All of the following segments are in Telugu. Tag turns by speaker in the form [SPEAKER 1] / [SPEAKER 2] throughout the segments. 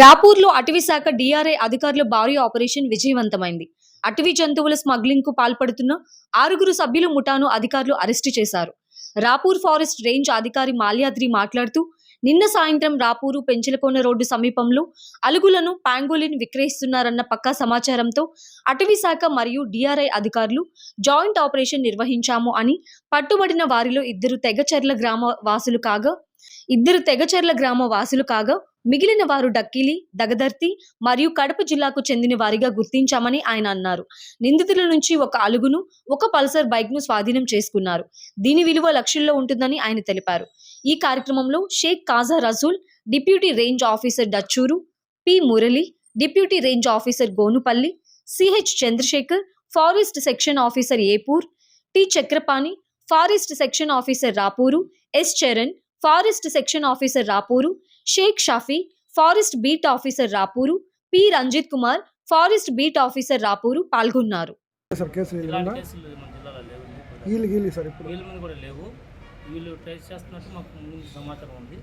[SPEAKER 1] రాపూర్లో అటవీశాఖ డిఆర్ఐ అధికారుల భారీ ఆపరేషన్ విజయవంతమైంది. అటవీ జంతువుల స్మగ్లింగ్కు పాల్పడుతున్న ఆరుగురు సభ్యుల ముఠాను అధికారులు అరెస్టు చేశారు. రాపూర్ ఫారెస్ట్ రేంజ్ అధికారి మాల్యాద్రి మాట్లాడుతూ నిన్న సాయంత్రం రాపూరు పెంచలకోన రోడ్డు సమీపంలో అలుగులను పాంగోలిన్ విక్రయిస్తున్నారన్న పక్కా సమాచారంతో అటవీశాఖ మరియు డిఆర్ఐ అధికారులు జాయింట్ ఆపరేషన్ నిర్వహించాము అని పట్టుబడిన వారిలో ఇద్దరు తెగచెర్ల గ్రామ వాసులు కాగా ఇద్దరు తెగచెర్ల గ్రామ వాసులు కాగా మిగిలిన వారు డక్కిలి దగదర్తి మరియు కడప జిల్లాకు చెందిన వారిగా గుర్తించామని ఆయన అన్నారు. నిందితుల నుంచి ఒక అలుగును ఒక పల్సర్ బైక్ను స్వాధీనం చేసుకున్నారు. దీని విలువ లక్షల్లో ఉంటుందని ఆయన తెలిపారు. ఈ కార్యక్రమంలో Sheikh Khaja Rasool deputy range officer Dachuru P Murali deputy range officer Gonupalli CH Chandrasekhar forest section officer Epur T Chakrapani forest section officer Rapur S Charan forest section officer Rapur Sheikh Shafi forest beat officer Rapur P. Ranjith Kumar forest beat officer Rapur పాల్గొన్నారు.
[SPEAKER 2] సార్ కేసులు
[SPEAKER 3] ఇలాంటి
[SPEAKER 2] ఏమన్నా
[SPEAKER 3] కేసులు మన జిల్లాలో లేవు ఇప్పుడు.
[SPEAKER 2] వీళ్ళు గీలి సార్ ఇప్పుడు.
[SPEAKER 3] వీళ్ళ మీద కూడా లేవు. వీళ్ళు ట్రేస్ చేస్తున్నట్టు మాకు ముందు సమాచారం ఉంది.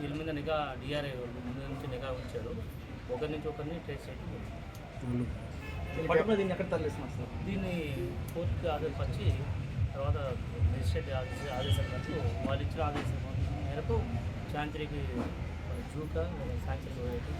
[SPEAKER 3] వీళ్ళ మీద నిఘా డిఆర్ఐ వాళ్ళు ముందు నుంచి నిఘా ఉంచారు. ఒకరి నుంచి ఒకరిని ట్రేస్ చేయడం జరిగింది.
[SPEAKER 4] పట్టుకుని దీన్ని ఎక్కడ తరలిస్తున్నారు సార్?
[SPEAKER 3] దీన్ని కోర్టుకి ఆదేశపరిచి తర్వాత మెజిస్ట్రేట్ ఆదేశ ఆదేశాలకు వాళ్ళు ఇచ్చిన ఆదేశం మేరకు చాంద్రికి జూక సాంచరికి